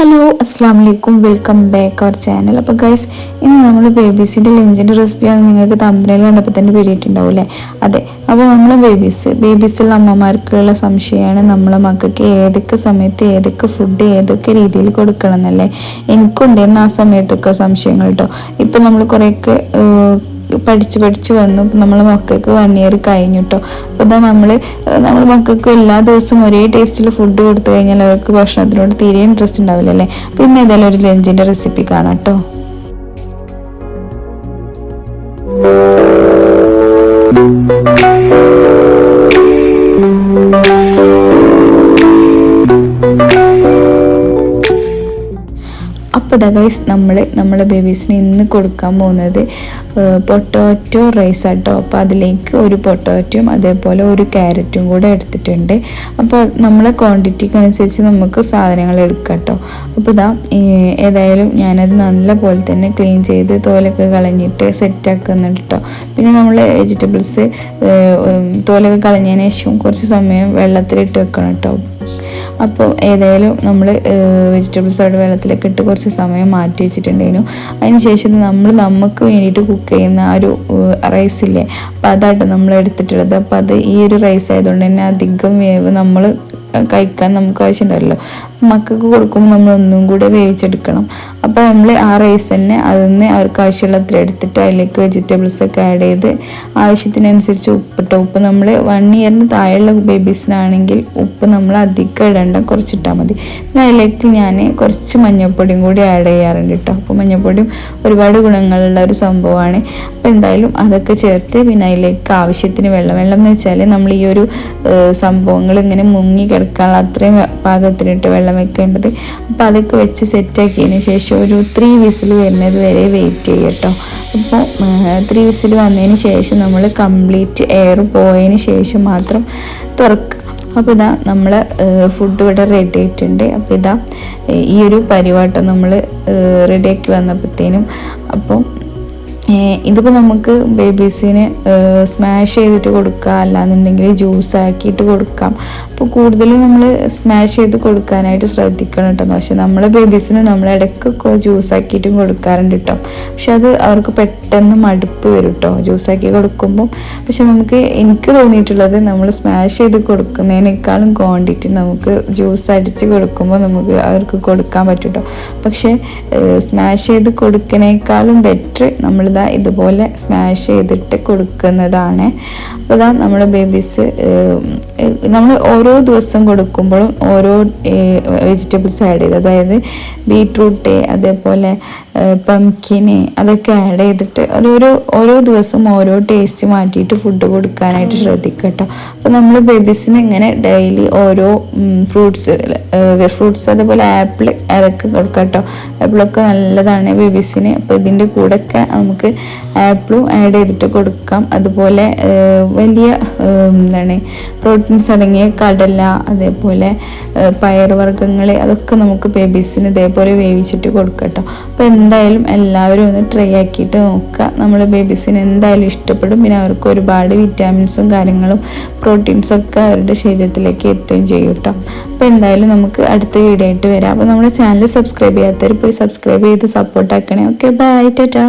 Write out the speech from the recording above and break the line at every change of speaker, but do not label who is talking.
Hello അസ്സാം വലൈക്കും welcome back our channel അപ്പോൾ ഗൈസ് ഇന്ന് നമ്മൾ ബേബീസിന്റെ ലഞ്ചിന്റെ റെസിപ്പിയാണ് നിങ്ങൾക്ക് തമ്പനയിൽ കണ്ടപ്പോൾ തന്നെ പിടിയിട്ടുണ്ടാവും അല്ലേ അതെ അപ്പോൾ നമ്മൾ ബേബീസ് ബേബീസിൽ അമ്മമാർക്കുള്ള സംശയമാണ് നമ്മളെ മക്കൾക്ക് ഏതൊക്കെ സമയത്ത് ഏതൊക്കെ ഫുഡ് ഏതൊക്കെ രീതിയിൽ കൊടുക്കണം എന്നല്ലേ? എനിക്കുണ്ടായിരുന്നു ആ സമയത്തൊക്കെ സംശയങ്ങൾ കേട്ടോ ഇപ്പം നമ്മൾ കുറേയൊക്കെ പഠിച്ച് പഠിച്ച് വന്നു. നമ്മളെ മക്കൾക്ക് വൺ ഇയർ കഴിഞ്ഞു കേട്ടോ അപ്പോൾ ഇതാ നമ്മൾ നമ്മൾ മക്കൾക്ക് എല്ലാ ദിവസവും ഒരേ ടേസ്റ്റിൽ ഫുഡ് കൊടുത്തു കഴിഞ്ഞാൽ അവർക്ക് ഭക്ഷണത്തിനോട് തീരെ ഇൻട്രസ്റ്റ് ഉണ്ടാവില്ല അല്ലേ അപ്പോൾ ഇന്ന് ഏതായാലും ഒരു ലഞ്ചിന്റെ റെസിപ്പി കാണാം കേട്ടോ അപ്പോൾ ഗൈസ് നമ്മൾ നമ്മുടെ ബേബീസിന് ഇന്ന് കൊടുക്കാൻ പോകുന്നത് പൊട്ടോറ്റോ റൈസ് ആട്ടോ. അപ്പോൾ അതിലേക്ക് ഒരു പൊട്ടോറ്റോയും അതേപോലെ ഒരു ക്യാരറ്റും കൂടെ എടുത്തിട്ടുണ്ട്. അപ്പോൾ നമ്മളെ ക്വാണ്ടിറ്റിക്ക് അനുസരിച്ച് നമുക്ക് സാധനങ്ങൾ എടുക്കാം കേട്ടോ അപ്പോൾ ഇതാ ഏതായാലും ഞാനത് നല്ല പോലെ തന്നെ ക്ലീൻ ചെയ്ത് തോലൊക്കെ കളഞ്ഞിട്ട് സെറ്റാക്കുന്നുണ്ട് കേട്ടോ പിന്നെ നമ്മൾ വെജിറ്റബിൾസ് തോലൊക്കെ കളഞ്ഞതിന് ശേഷം കുറച്ച് സമയം വെള്ളത്തിലിട്ട് വെക്കണം കേട്ടോ അപ്പോൾ ഏതായാലും നമ്മൾ വെജിറ്റബിൾസ് അവിടെ വെള്ളത്തിലൊക്കെ ഇട്ട് കുറച്ച് സമയം മാറ്റി വെച്ചിട്ടുണ്ടായിരുന്നു. അതിന് ശേഷം നമ്മൾ നമുക്ക് വേണ്ടിയിട്ട് കുക്ക് ചെയ്യുന്ന ആ ഒരു റൈസ് ഇല്ലേ? അപ്പോൾ അതാട്ടോ നമ്മൾ എടുത്തിട്ടുള്ളത്. അപ്പോൾ അത് ഈ ഒരു റൈസ് ആയതുകൊണ്ട് തന്നെ അധികം വേവ് നമ്മൾ കഴിക്കാൻ നമുക്ക് ആവശ്യമുണ്ടല്ലോ മക്കൾക്ക് കൊടുക്കുമ്പോൾ നമ്മൾ ഒന്നും കൂടെ വേവിച്ചെടുക്കണം. അപ്പോൾ നമ്മൾ ആ റൈസ് തന്നെ അതിന് അവർക്ക് ആവശ്യമുള്ള അത്ര എടുത്തിട്ട് അതിലേക്ക് വെജിറ്റബിൾസ് ഒക്കെ ആഡ് ചെയ്ത് ആവശ്യത്തിനനുസരിച്ച് ഉപ്പിട്ട. ഉപ്പ് നമ്മൾ വൺ ഇയറിന് താഴെയുള്ള ബേബീസിനാണെങ്കിൽ ഉപ്പ് നമ്മൾ അധികം ഇടേണ്ട കുറച്ചിട്ടാൽ മതി. പിന്നെ അതിലേക്ക് ഞാൻ കുറച്ച് മഞ്ഞൾപ്പൊടിയും കൂടി ആഡ് ചെയ്യാറുണ്ട് കേട്ടോ അപ്പോൾ മഞ്ഞൾപ്പൊടിയും ഒരുപാട് ഗുണങ്ങളുള്ള ഒരു സംഭവമാണ്. അപ്പോൾ എന്തായാലും അതൊക്കെ ചേർത്ത് പിന്നെ അതിലേക്ക് ആവശ്യത്തിന് വെള്ളം. വെള്ളം എന്ന് വെച്ചാൽ നമ്മൾ ഈ ഒരു സംഭവങ്ങൾ ഇങ്ങനെ മുങ്ങി കിടക്കാനുള്ള അത്രയും പാകത്തിനിട്ട് വെള്ളം വെക്കേണ്ടത്. അപ്പോൾ അതൊക്കെ വെച്ച് സെറ്റാക്കിയതിന് ശേഷം ഒരു ത്രീ വിസിൽ വരുന്നത് വരെ വെയിറ്റ് ചെയ്യട്ടോ. അപ്പോൾ ത്രീ വിസിൽ വന്നതിന് ശേഷം നമ്മൾ കംപ്ലീറ്റ് എയർ പോയതിന് ശേഷം മാത്രം തുറക്കുക അപ്പോൾ ഇതാ നമ്മൾ ഫുഡ് ഇവിടെ റെഡി ആയിട്ടുണ്ട്. അപ്പോൾ ഇതാ ഈ ഒരു പരിപാട്ടം നമ്മൾ റെഡിയാക്കി വന്നപ്പോഴത്തേനും അപ്പോൾ ഇതിപ്പോൾ നമുക്ക് ബേബീസിന് സ്മാഷ് ചെയ്തിട്ട് കൊടുക്കാം. അല്ലാന്നുണ്ടെങ്കിൽ ജ്യൂസ് ആക്കിയിട്ട് കൊടുക്കാം. അപ്പോൾ കൂടുതലും നമ്മൾ സ്മാഷ് ചെയ്ത് കൊടുക്കാനായിട്ട് ശ്രദ്ധിക്കണം കേട്ടോ. പക്ഷെ നമ്മളെ ബേബീസിന് നമ്മൾ ഇടയ്ക്കൊക്കെ ജ്യൂസ് ആക്കിയിട്ടും കൊടുക്കാറുണ്ട് കേട്ടോ. പക്ഷെ അത് അവർക്ക് പെട്ടെന്ന് മടുപ്പ് വരും കേട്ടോ. ജ്യൂസ് ആക്കി കൊടുക്കുമ്പോൾ പക്ഷെ നമുക്ക് എനിക്ക് തോന്നിയിട്ടുള്ളത് നമ്മൾ സ്മാഷ് ചെയ്ത് കൊടുക്കുന്നതിനേക്കാളും ക്വാണ്ടിറ്റി നമുക്ക് ജ്യൂസ് അടിച്ച് കൊടുക്കുമ്പോൾ നമുക്ക് അവർക്ക് കൊടുക്കാൻ പറ്റും കേട്ടോ. പക്ഷേ സ്മാഷ് ചെയ്ത് കൊടുക്കുന്നതിനേക്കാളും ബെറ്റർ നമ്മളിതാ ഇതാ ഇതുപോലെ സ്മാഷ് ചെയ്തിട്ട് കൊടുക്കുന്നതാണ്. അപ്പോൾ ഇതാ നമ്മുടെ ബേബീസ് നമ്മൾ ഓരോ ദിവസം കൊടുക്കുമ്പോഴും ഓരോ വെജിറ്റബിൾസ് ആഡ് ചെയ്ത്. അതായത് ബീട്രൂട്ട് അതേപോലെ പംകിന് അതൊക്കെ ആഡ് ചെയ്തിട്ട് അതോരോ ഓരോ ദിവസം ഓരോ ടേസ്റ്റ് മാറ്റിയിട്ട് ഫുഡ് കൊടുക്കാനായിട്ട് ശ്രദ്ധിക്കട്ടോ. കേട്ടോ അപ്പോൾ നമ്മൾ ബേബീസിന് ഇങ്ങനെ ഡെയിലി ഓരോ ഫ്രൂട്ട്സ് ഫ്രൂട്ട്സ് അതേപോലെ ആപ്പിൾ അതൊക്കെ കൊടുക്കാം കേട്ടോ ആപ്പിളൊക്കെ നല്ലതാണ് ബേബീസിന് അപ്പോൾ ഇതിന്റെ കൂടെയൊക്കെ നമുക്ക് ആപ്പിളും ആഡ് ചെയ്തിട്ട് കൊടുക്കാം. അതുപോലെ വലിയ എന്താണ് പ്രോട്ടീൻസ് അടങ്ങിയ കടല അതേപോലെ പയറുവർഗങ്ങൾ അതൊക്കെ നമുക്ക് ബേബീസിന് ഇതേപോലെ വേവിച്ചിട്ട് കൊടുക്കട്ടോ. അപ്പോൾ എന്തായാലും എല്ലാവരും ഒന്ന് ട്രൈ ആക്കിയിട്ട് നോക്കുക. നമ്മൾ ബേബീസിന് എന്തായാലും ഇഷ്ടപ്പെടും. പിന്നെ അവർക്ക് ഒരുപാട് വിറ്റാമിൻസും കാര്യങ്ങളും പ്രോട്ടീൻസും ഒക്കെ അവരുടെ ശരീരത്തിലേക്ക് എത്തുകയും ചെയ്യും കേട്ടോ. അപ്പോൾ എന്തായാലും നമുക്ക് അടുത്ത വീഡിയോ ആയിട്ട് വരാം. അപ്പോൾ നമ്മുടെ ചാനൽ സബ്സ്ക്രൈബ് ചെയ്യാത്തവർ പോയി സബ്സ്ക്രൈബ് ചെയ്ത് സപ്പോർട്ട് ആക്കണേ. Okay bye tata.